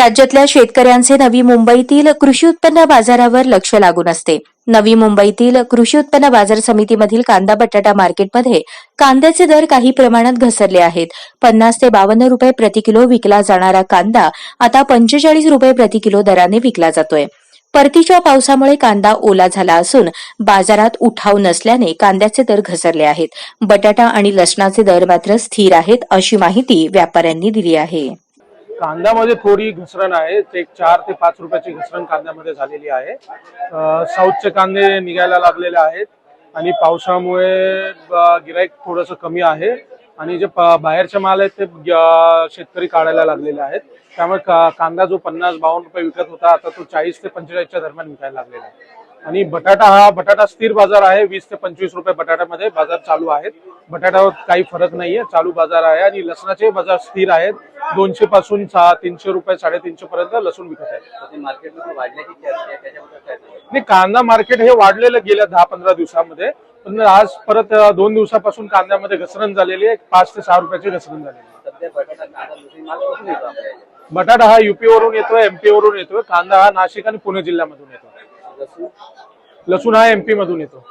राज्यातल्या शेतकऱ्यांचे नवी मुंबईतील कृषी उत्पन्न बाजारावर लक्ष लागून असते. नवी मुंबईतील कृषी उत्पन्न बाजार समितीमधील कांदा बटाटा मार्केटमध्ये कांद्याचे दर काही प्रमाणात घसरले आहेत. पन्नास ते बावन्न रुपये प्रति किलो विकला जाणारा कांदा आता पंचेचाळीस रुपये प्रति किलो दराने विकला जातोय. परतीच्या पावसामुळे कांदा ओला झाला असून बाजारात उठाव नसल्याने कांद्याचे दर घसरले आहेत. बटाटा आणि लसणाचे दर मात्र स्थिर आहेत अशी माहिती व्यापाऱ्यांनी दिली आहे. कांद्यामध्ये थोडी घसरण आहे. ते चार ते पाच रुपयाची घसरण कांद्यामध्ये झालेली आहे. साऊथचे कांदे निघायला लागलेले आहेत आणि पावसामुळे गिराईक थोडंसं कमी आहे. आणि जे बाहेरचे माल आहेत ते शेतकरी काढायला लागलेले आहेत. त्यामुळे का- कांदा जो पन्नास बावन्न रुपये विकत होता आता तो चाळीस ते पंचेचाळीसच्या दरम्यान विकायला लागलेला आहे. आणि बटाटा हा बटाटा स्थिर बाजार आहे. वीस ते पंचवीस रुपये बटाट्यामध्ये बाजार चालू आहेत. बटाट्यावर काही फरक नाहीये. चालू बाजार आहे आणि लसणाचे बाजार स्थिर आहेत. दोनशे पासून सा- तीनशे रुपये साडेतीनशे पर्यंत लसूण विकत आहे? आणि कांदा मार्केट हे वाढलेलं गेल्या दहा पंधरा दिवसामध्ये पण आज परत दोन दिवसापासून कांद्यामध्ये घसरण झालेली आहे पाच ते सहा रुपयाची घसरण झालेली आहे. बटाटा हा युपी वरून येतोय एमपी वरून येतोय कांदा हा नाशिक आणि पुणे जिल्ह्यामधून येतो लसूण? हा एमपी मधून येतो.